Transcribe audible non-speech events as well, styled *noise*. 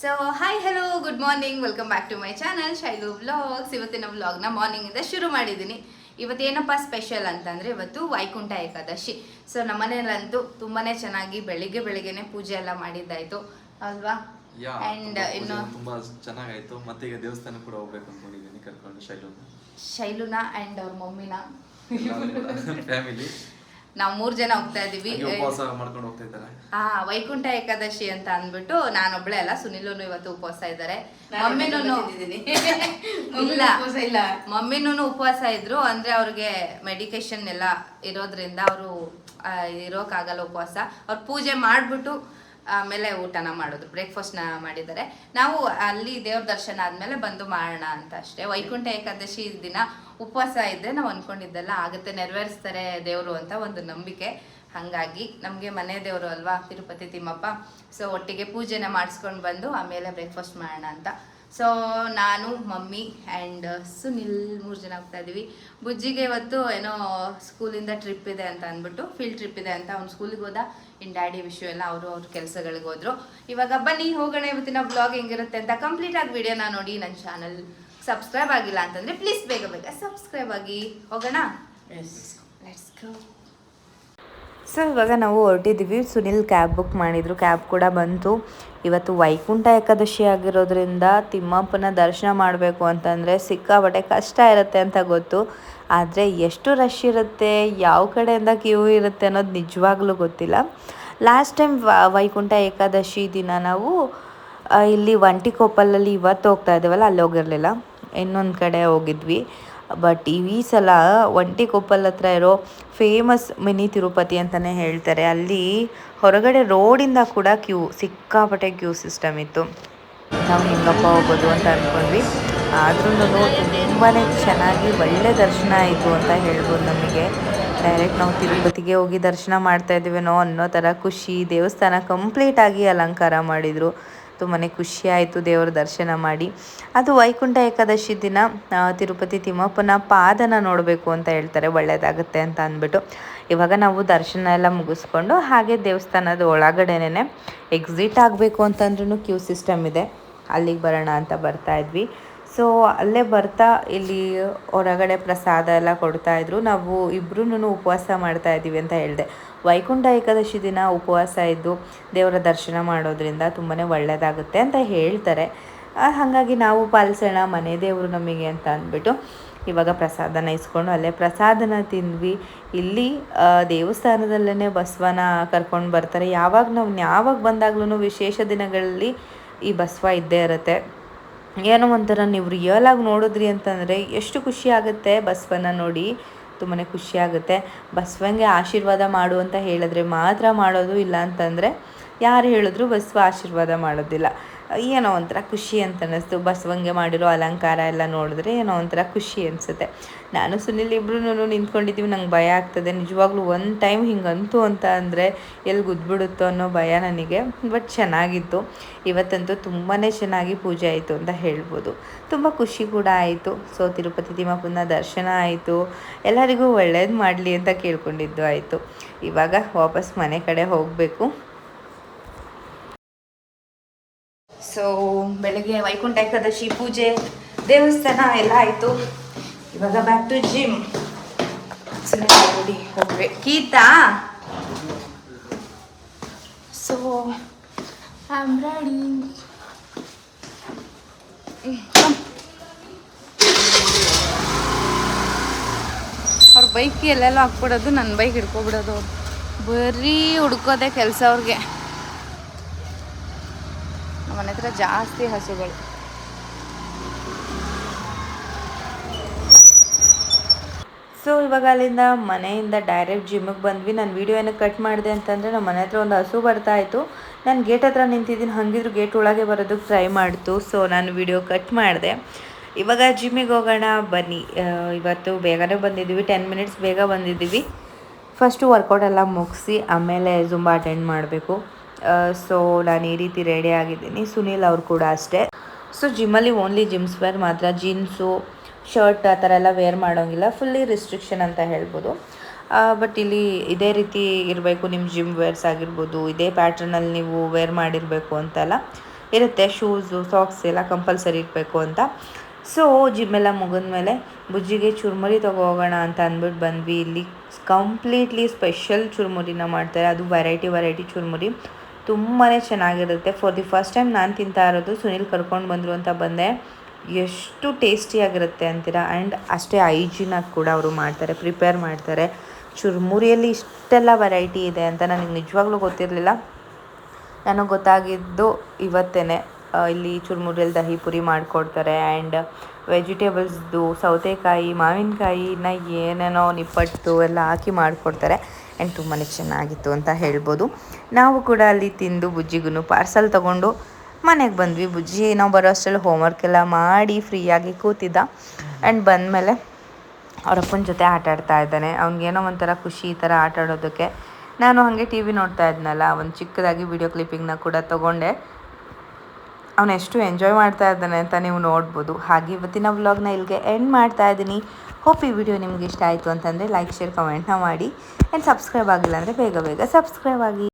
So hi hello good morning welcome back to my channel Shailu vlogs ಇವತ್ತಿನ ವ್ಲಾಗ್ನ ಮಾರ್ನಿಂಗಿಂದ ಶುರು ಮಾಡಿದ್ದೀನಿ. ಇವತ್ತೇನಪ್ಪ ಸ್ಪೆಷಲ್ ಅಂತಂದರೆ ಇವತ್ತು ವೈಕುಂಠ ಏಕಾದಶಿ. ಸೊ ಮನೆಯಲ್ಲಂತೂ ತುಂಬಾ ಚೆನ್ನಾಗಿ ಬೆಳಿಗ್ಗೆ ಬೆಳಿಗ್ಗೆನೆ ಪೂಜೆ ಎಲ್ಲ ಮಾಡಿದ್ದಾಯಿತು. ಅಲ್ವಾ? ಆ್ಯಂಡ್ ಇನ್ನು ತುಂಬಾ ಚೆನ್ನಾಗಾಯಿತು. ಮತ್ತೆ ಈಗ ದೇವಸ್ಥಾನ ಕೂಡ ಹೋಗ್ಬೇಕು ಅನ್ಕೊಂಡಿದ್ದೀನಿ ಕರ್ಕೊಂಡು ಶೈಲು ಶೈಲುನ ಆ್ಯಂಡ್ ಅವ್ರ ಮಮ್ಮಿನ. ಫ್ಯಾಮಿಲಿ *laughs* ನಾವು ಮೂರು ಜನ ಹೋಗ್ತಾ ಇದೀವಿ. ಉಪವಾಸ ಮಾಡ್ಕೊಂಡು ಹೋಗ್ತಾ ಇದ್ದಾರೆ. ಆ ವೈಕುಂಠ ಏಕಾದಶಿ ಅಂತ ಅಂದ್ಬಿಟ್ಟು ನಾನೊಬ್ಳೆ ಅಲ್ಲ ಸುನಿಲೂನು ಇವತ್ತು ಉಪವಾಸ ಇದ್ದಾರೆ. ಮಮ್ಮಿನೂನು *laughs* ಮಮ್ಮಿನೂ ಇಲ್ಲ. ಉಪವಾಸ ಇಲ್ಲ. ಮಮ್ಮಿನೂ ಉಪವಾಸ ಇದ್ರು ಅಂದ್ರೆ ಅವ್ರಿಗೆ ಮೆಡಿಕೇಶನ್ ಎಲ್ಲ ಇರೋದ್ರಿಂದ ಅವರು ಇರೋಕ್ಕಾಗಲ್ಲ ಉಪವಾಸ. ಅವ್ರು ಪೂಜೆ ಮಾಡ್ಬಿಟ್ಟು ಆಮೇಲೆ ಊಟನ ಮಾಡೋದು. ಬ್ರೇಕ್ಫಾಸ್ಟ್ನ ಮಾಡಿದ್ದಾರೆ. ನಾವು ಅಲ್ಲಿ ದೇವ್ರ ದರ್ಶನ ಆದ್ಮೇಲೆ ಬಂದು ಮಾಡೋಣ ಅಂತ ಅಷ್ಟೇ. ವೈಕುಂಠ ಏಕಾದಶಿ ದಿನ ಉಪವಾಸ ಇದ್ದರೆ ನಾವು ಅನ್ಕೊಂಡಿದ್ದೆಲ್ಲ ಆಗುತ್ತೆ. ನೆರವೇರಿಸ್ತಾರೆ ದೇವರು ಅಂತ ಒಂದು ನಂಬಿಕೆ. ಹಾಗಾಗಿ ನಮಗೆ ಮನೆ ದೇವರು ಅಲ್ವಾ? ತಿರುಪತಿ ತಿಮ್ಮಪ್ಪ. ಸೊ ಒಟ್ಟಿಗೆ ಪೂಜೆನ ಮಾಡಿಸ್ಕೊಂಡು ಬಂದು ಆಮೇಲೆ ಬ್ರೇಕ್ಫಾಸ್ಟ್ ಮಾಡೋಣ ಅಂತ ಸೊ ನಾನು ಮಮ್ಮಿ ಆ್ಯಂಡ್ ಸುನಿಲ್ ಮೂರು ಜನ ಹೋಗ್ತಾ ಇದ್ದೀವಿ ಬುಜ್ಜಿಗೆ ಇವತ್ತು ಏನೋ ಸ್ಕೂಲಿಂದ ಟ್ರಿಪ್ ಇದೆ ಅಂತ ಅಂದ್ಬಿಟ್ಟು ಫೀಲ್ಡ್ ಟ್ರಿಪ್ ಇದೆ ಅಂತ ಅವ್ನು ಸ್ಕೂಲಿಗೆ ಹೋದ. ಇನ್ ಡ್ಯಾಡಿ ವಿಷಯ ಎಲ್ಲ ಅವರು ಅವ್ರ ಕೆಲಸಗಳಿಗೆ ಹೋದರು. ಇವಾಗ ಬನ್ನಿ ಹೋಗೋಣ ಇವತ್ತಿನ ಬ್ಲಾಗ್ ಹೆಂಗಿರುತ್ತೆ ಅಂತ ಕಂಪ್ಲೀಟ್ ಆಗಿ ವಿಡಿಯೋನ ನೋಡಿ. ನನ್ನ ಚಾನಲ್ ಸಬ್ಸ್ಕ್ರೈಬ್ ಆಗಿಲ್ಲ ಅಂತಂದರೆ ಪ್ಲೀಸ್ ಬೇಗ ಬೇಗ ಸಬ್ಸ್ಕ್ರೈಬ್ ಆಗಿ ಹೋಗೋಣ. ಲೆಟ್ಸ್ ಗೋ ಸೊ ಇವಾಗ ನಾವು ಹೊರಟಿದ್ದೀವಿ. ಸುನಿಲ್ ಕ್ಯಾಬ್ ಬುಕ್ ಮಾಡಿದರು. ಕ್ಯಾಬ್ ಕೂಡ ಬಂತು. ಇವತ್ತು ವೈಕುಂಠ ಏಕಾದಶಿ ಆಗಿರೋದ್ರಿಂದ ತಿಮ್ಮಪ್ಪನ ದರ್ಶನ ಮಾಡಬೇಕು ಅಂತಂದರೆ ಸಿಕ್ಕಾಪಟ್ಟೆ ಕಷ್ಟ ಇರುತ್ತೆ ಅಂತ ಗೊತ್ತು. ಆದರೆ ಎಷ್ಟು ರಶ್ ಇರುತ್ತೆ, ಯಾವ ಕಡೆಯಿಂದ ಕ್ಯೂ ಇರುತ್ತೆ ಅನ್ನೋದು ನಿಜವಾಗ್ಲೂ ಗೊತ್ತಿಲ್ಲ. ಲಾಸ್ಟ್ ಟೈಮ್ ವೈಕುಂಠ ಏಕಾದಶಿ ದಿನ ನಾವು ಇಲ್ಲಿ ಒಂಟಿಕೊಪ್ಪಲಲ್ಲಿ ಇವತ್ತು ಹೋಗ್ತಾ ಇದ್ದೇವಲ್ಲ, ಅಲ್ಲಿ ಹೋಗಿರಲಿಲ್ಲ. ಇನ್ನೊಂದು ಕಡೆ ಹೋಗಿದ್ವಿ. ಬಟ್ ಈ ಸಲ ಒಂಟಿಕೊಪ್ಪಲ್ ಹತ್ರ ಇರೋ ಫೇಮಸ್ ಮಿನಿ ತಿರುಪತಿ ಅಂತಲೇ ಹೇಳ್ತಾರೆ. ಅಲ್ಲಿ ಹೊರಗಡೆ ರೋಡಿಂದ ಕೂಡ ಕ್ಯೂ ಸಿಕ್ಕಾಪಟ್ಟೆ ಕ್ಯೂ ಸಿಸ್ಟಮ್ ಇತ್ತು. ನಾವು ಹೆಂಗಪ್ಪ ಹೋಗೋದು ಅಂತ ಅಂದ್ಕೊಂಡ್ವಿ ಆದ್ರೂ ತುಂಬಾ ಚೆನ್ನಾಗಿ ಒಳ್ಳೆ ದರ್ಶನ ಆಯಿತು ಅಂತ ಹೇಳ್ಬೋದು ನಮಗೆ. ಡೈರೆಕ್ಟ್ ನಾವು ತಿರುಪತಿಗೆ ಹೋಗಿ ದರ್ಶನ ಮಾಡ್ತಾ ಇದ್ದೀವೇನೋ ಅನ್ನೋ ಥರ ಖುಷಿ, ದೇವಸ್ಥಾನ ಕಂಪ್ಲೀಟಾಗಿ ಅಲಂಕಾರ ಮಾಡಿದರು. ತುಂಬಾ ಖುಷಿಯಾಯಿತು, ದೇವರ ದರ್ಶನ ಮಾಡಿ. ಅದು ವೈಕುಂಠ ಏಕಾದಶಿ ದಿನ ತಿರುಪತಿ ತಿಮ್ಮಪ್ಪನ ಪಾದನ ನೋಡಬೇಕು ಅಂತ ಹೇಳ್ತಾರೆ ಒಳ್ಳೆಯದಾಗುತ್ತೆ ಅಂತ ಅಂದ್ಬಿಟ್ಟು. ಇವಾಗ ನಾವು ದರ್ಶನ ಎಲ್ಲ ಮುಗಿಸ್ಕೊಂಡು ಹಾಗೆ ದೇವಸ್ಥಾನದ ಒಳಗಡೆನೇ ಎಕ್ಸಿಟ್ ಆಗಬೇಕು ಅಂತಂದ್ರೂ ಕ್ಯೂ ಸಿಸ್ಟಮ್ ಇದೆ. ಅಲ್ಲಿಗೆ ಬರೋಣ ಅಂತ ಬರ್ತಾ ಇದ್ವಿ. ಸೊ ಅಲ್ಲೇ ಬರ್ತಾ ಇಲ್ಲಿ ಹೊರಗಡೆ ಪ್ರಸಾದ ಎಲ್ಲ ಕೊಡ್ತಾ ಇದ್ರು. ನಾವು ಇಬ್ರು ಉಪವಾಸ ಮಾಡ್ತಾ ಇದ್ದೀವಿ ಅಂತ ಹೇಳಿದೆ. ವೈಕುಂಠ ಏಕಾದಶಿ ದಿನ ಉಪವಾಸ ಇದ್ದು ದೇವರ ದರ್ಶನ ಮಾಡೋದ್ರಿಂದ ತುಂಬಾ ಒಳ್ಳೆಯದಾಗುತ್ತೆ ಅಂತ ಹೇಳ್ತಾರೆ. ಹಾಗಾಗಿ ನಾವು ಪಾಲಿಸೋಣ, ಮನೆ ದೇವರು ನಮಗೆ ಅಂತ ಅಂದ್ಬಿಟ್ಟು ಇವಾಗ ಪ್ರಸಾದನ ಇಸ್ಕೊಂಡು ಅಲ್ಲೇ ಪ್ರಸಾದನ ತಿಂದ್ವಿ. ಇಲ್ಲಿ ದೇವಸ್ಥಾನದಲ್ಲೇ ಬಸವನ ಕರ್ಕೊಂಡು ಬರ್ತಾರೆ. ಯಾವಾಗ ನಾವು, ಯಾವಾಗ ಬಂದಾಗ್ಲೂ ವಿಶೇಷ ದಿನಗಳಲ್ಲಿ ಈ ಬಸವ ಇದ್ದೇ ಇರುತ್ತೆ. ಏನೋ ಒಂಥರ ನೀವು ರಿಯಲ್ ಆಗಿ ನೋಡಿದ್ರಿ ಅಂತಂದರೆ ಎಷ್ಟು ಖುಷಿ ಆಗುತ್ತೆ ಬಸವನ ನೋಡಿ. ತುಂಬಾ ಖುಷಿ ಆಗುತ್ತೆ. ಬಸವಂಗೆ ಆಶೀರ್ವಾದ ಮಾಡು ಅಂತ ಹೇಳಿದ್ರೆ ಮಾತ್ರ ಮಾಡೋದು ಇಲ್ಲ ಅಂತಂದರೆ ಯಾರು ಹೇಳಿದ್ರು ಬಸವ ಆಶೀರ್ವಾದ ಮಾಡೋದಿಲ್ಲ. ಏನೋ ಒಂಥರ ಖುಷಿ ಅಂತ ಅನ್ನಿಸ್ತು. ಬಸವಂಗೆ ಮಾಡಿರೋ ಅಲಂಕಾರ ಎಲ್ಲ ನೋಡಿದ್ರೆ ಏನೋ ಒಂಥರ ಖುಷಿ ಅನಿಸುತ್ತೆ. ನಾನು ಸುನಿಲ್ ಇಬ್ರು ನಿಂತ್ಕೊಂಡಿದ್ದೀವಿ. ನಂಗೆ ಭಯ ಆಗ್ತದೆ. ನಿಜವಾಗ್ಲೂ ಒಂದು ಟೈಮ್ ಹಿಂಗಂತು ಅಂತ ಅಂದರೆ ಎಲ್ಲಿ ಗುದ್ಬಿಡುತ್ತೋ ಅನ್ನೋ ಭಯ ನನಗೆ. ಬಟ್ ಚೆನ್ನಾಗಿತ್ತು. ಇವತ್ತಂತೂ ತುಂಬಾ ಚೆನ್ನಾಗಿ ಪೂಜೆ ಆಯಿತು ಅಂತ ಹೇಳ್ಬೋದು. ತುಂಬ ಖುಷಿ ಕೂಡ ಆಯಿತು. ಸೊ, ತಿರುಪತಿ ತಿಮ್ಮಪ್ಪನ ದರ್ಶನ ಆಯಿತು. ಎಲ್ಲರಿಗೂ ಒಳ್ಳೇದು ಮಾಡಲಿ ಅಂತ ಕೇಳ್ಕೊಂಡಿದ್ದು ಆಯಿತು. ಇವಾಗ ವಾಪಸ್ ಮನೆ ಕಡೆ ಹೋಗಬೇಕು ಸೊ ಬೆಳಗ್ಗೆ ವೈಕುಂಠ ಏಕಾದಶಿ ಪೂಜೆ, ದೇವಸ್ಥಾನ ಎಲ್ಲ ಆಯಿತು. ಇವಾಗ ಬ್ಯಾಕ್ ಟು ಜಿಮ್ ಹೋಗ್ಬೇಕು. ಗೀತಾ? ಸೊ ಅವ್ರ ಬೈಕ್ ಎಲ್ಲೆಲ್ಲ ಹಾಕ್ಬಿಡೋದು ನನ್ನ ಬೈಕ್ ಹಿಡ್ಕೊಬಿಡೋದು. ಬರೀ ಹುಡ್ಕೋದೆ ಕೆಲಸ ಅವ್ರಿಗೆ. ಹತ್ರ ಜಾಸ್ತಿ ಹಸುಗಳು. ಸೊ ಇವಾಗ ಅಲ್ಲಿಂದ ಮನೆಯಿಂದ ಡೈರೆಕ್ಟ್ ಜಿಮ್ಮಿಗೆ ಬಂದ್ವಿ. ನಾನು ವೀಡಿಯೋ ಏನಕ್ಕೆ ಕಟ್ ಮಾಡಿದೆ ಅಂತಂದರೆ ನಮ್ಮ ಮನೆ ಹತ್ರ ಒಂದು ಹಸು ಬರ್ತಾ ಇತ್ತು. ನಾನು ಗೇಟ್ ಹತ್ರ ನಿಂತಿದ್ದೀನಿ. ಹಂಗಿದ್ರು ಗೇಟ್ ಒಳಗೆ ಬರೋದಕ್ಕೆ ಟ್ರೈ ಮಾಡ್ತು. ಸೊ ನಾನು ವೀಡಿಯೋ ಕಟ್ ಮಾಡಿದೆ. ಇವಾಗ ಜಿಮ್ಮಿಗೆ ಹೋಗೋಣ, ಬನ್ನಿ. ಇವತ್ತು ಬೇಗನೆ ಬಂದಿದ್ದೀವಿ. ಟೆನ್ ಮಿನಿಟ್ಸ್ ಬೇಗ ಬಂದಿದ್ದೀವಿ. ಫಸ್ಟು ವರ್ಕೌಟ್ ಎಲ್ಲ ಮುಗಿಸಿ, ಆಮೇಲೆ ಜುಂಬಾ ಅಟೆಂಡ್ ಮಾಡಬೇಕು. ಸೊ ನಾನು ಈ ರೀತಿ ರೆಡಿ ಆಗಿದ್ದೀನಿ. ಸುನೀಲ್ ಅವರು ಕೂಡ ಅಷ್ಟೇ. ಸೊ ಜಿಮ್ಮಲ್ಲಿ ಓನ್ಲಿ ಜಿಮ್ಸ್ ವೇರ್ ಮಾತ್ರ. ಜೀನ್ಸು ಶರ್ಟ್ ಆ ಥರ ಎಲ್ಲ ವೇರ್ ಮಾಡೋಂಗಿಲ್ಲ. ಫುಲ್ಲಿ ರಿಸ್ಟ್ರಿಕ್ಷನ್ ಅಂತ ಹೇಳ್ಬೋದು. ಬಟ್ ಇಲ್ಲಿ ಇದೇ ರೀತಿ ಇರಬೇಕು. ನಿಮ್ಮ ಜಿಮ್ ವೇರ್ಸ್ ಆಗಿರ್ಬೋದು. ಇದೇ ಪ್ಯಾಟ್ರನಲ್ಲಿ ನೀವು ವೇರ್ ಮಾಡಿರಬೇಕು ಅಂತೆಲ್ಲ ಇರುತ್ತೆ. ಶೂಸು ಸಾಕ್ಸ್ ಎಲ್ಲ ಕಂಪಲ್ಸರಿ ಇರಬೇಕು ಅಂತ. ಸೊ ಜಿಮ್ಮೆಲ್ಲ ಮುಗಿದ್ಮೇಲೆ ಬುಜ್ಜಿಗೆ ಚುರುಮುರಿ ಹೋಗೋಣ ಅಂತ ಅಂದ್ಬಿಟ್ಟು ಬಂದ್ವಿ. ಇಲ್ಲಿ ಕಂಪ್ಲೀಟ್ಲಿ ಸ್ಪೆಷಲ್ ಚುರುಮುರಿನ ಮಾಡ್ತಾರೆ. ಅದು ವೆರೈಟಿ ವೆರೈಟಿ ಚುರುಮುರಿ. ತುಂಬಾ ಚೆನ್ನಾಗಿರುತ್ತೆ. ಫಾರ್ ದಿ ಫಸ್ಟ್ ಟೈಮ್ ನಾನು ತಿಂತಾ ಇರೋದು ಸುನಿಲ್ ಕರ್ಕೊಂಡು ಬಂದರು ಅಂತ ಬಂದೆ. ಎಷ್ಟು ಟೇಸ್ಟಿಯಾಗಿರುತ್ತೆ ಅಂತೀರಾ? ಆ್ಯಂಡ್ ಅಷ್ಟೇ ಹೈಜಿನಾಗಿ ಕೂಡ ಅವರು ಮಾಡ್ತಾರೆ ಪ್ರಿಪೇರ್ ಮಾಡ್ತಾರೆ. ಚುರುಮುರಿಯಲ್ಲಿ ಇಷ್ಟೆಲ್ಲ ವೆರೈಟಿ ಇದೆ ಅಂತ ನನಗೆ ನಿಜವಾಗ್ಲೂ ಗೊತ್ತಿರಲಿಲ್ಲ. ನನಗೆ ಗೊತ್ತಾಗಿದ್ದು ಇವತ್ತೇ ಇಲ್ಲಿ ಚುರುಮುರಿಯಲ್ಲಿ ದಹಿ ಪುರಿ ಮಾಡಿಕೊಡ್ತಾರೆ. ಆ್ಯಂಡ್ ವೆಜಿಟೇಬಲ್ಸ್ದು ಸೌತೆಕಾಯಿ, ಮಾವಿನಕಾಯಿ ಇನ್ನು ಏನೇನೋ ನಿಪ್ಪಟ್ಟು ಎಲ್ಲ ಹಾಕಿ ಮಾಡಿಕೊಡ್ತಾರೆ. ಆ್ಯಂಡ್ ತುಂಬಾ ಚೆನ್ನಾಗಿತ್ತು ಅಂತ ಹೇಳ್ಬೋದು. ನಾವು ಕೂಡ ಅಲ್ಲಿ ತಿಂದು ಬುಜ್ಜಿಗೂ ಪಾರ್ಸಲ್ ತೊಗೊಂಡು ಮನೆಗೆ ಬಂದ್ವಿ. ಬುಜ್ಜಿ ನಾವು ಬರೋ ಅಷ್ಟರಲ್ಲಿ ಹೋಮ್ವರ್ಕ್ ಎಲ್ಲ ಮಾಡಿ ಫ್ರೀಯಾಗಿ ಕೂತಿದ್ದ. ಆ್ಯಂಡ್ ಬಂದಮೇಲೆ ಅವರಪ್ಪನ ಜೊತೆ ಆಟ ಆಡ್ತಾ ಇದ್ದಾನೆ. ಅವ್ನಿಗೇನೋ ಒಂಥರ ಖುಷಿ ಈ ಥರ ಆಟ ಆಡೋದಕ್ಕೆ. ನಾನು ಹಾಗೆ ಟಿ ವಿ ನೋಡ್ತಾ ಇದ್ನಲ್ಲ ಒಂದು ಚಿಕ್ಕದಾಗಿ ವಿಡಿಯೋ ಕ್ಲಿಪ್ಪಿಂಗ್ನ ಕೂಡ ತೊಗೊಂಡೆ. ಅವನು ಎಷ್ಟು ಎಂಜಾಯ್ ಮಾಡ್ತಾ ಇದ್ದಾನೆ ಅಂತ ನೀವು ನೋಡ್ಬೋದು. ಹಾಗೆ ಇವತ್ತಿನ ವ್ಲಾಗ್ನ ಇಲ್ಲಿಗೆ ಎಂಡ್ ಮಾಡ್ತಾ ಇದ್ದೀನಿ. ಹೋಪ್ ಈ ವಿಡಿಯೋ ನಿಮ್ಗೆ ಇಷ್ಟ ಆಯಿತು ಅಂತಂದರೆ ಲೈಕ್ ಶೇರ್ ಕಮೆಂಟ್ನ ಮಾಡಿ. ಆ್ಯಂಡ್ ಸಬ್ಸ್ಕ್ರೈಬ್ ಆಗಿಲ್ಲ ಅಂದರೆ ಬೇಗ ಬೇಗ ಸಬ್ಸ್ಕ್ರೈಬ್ ಆಗಿ.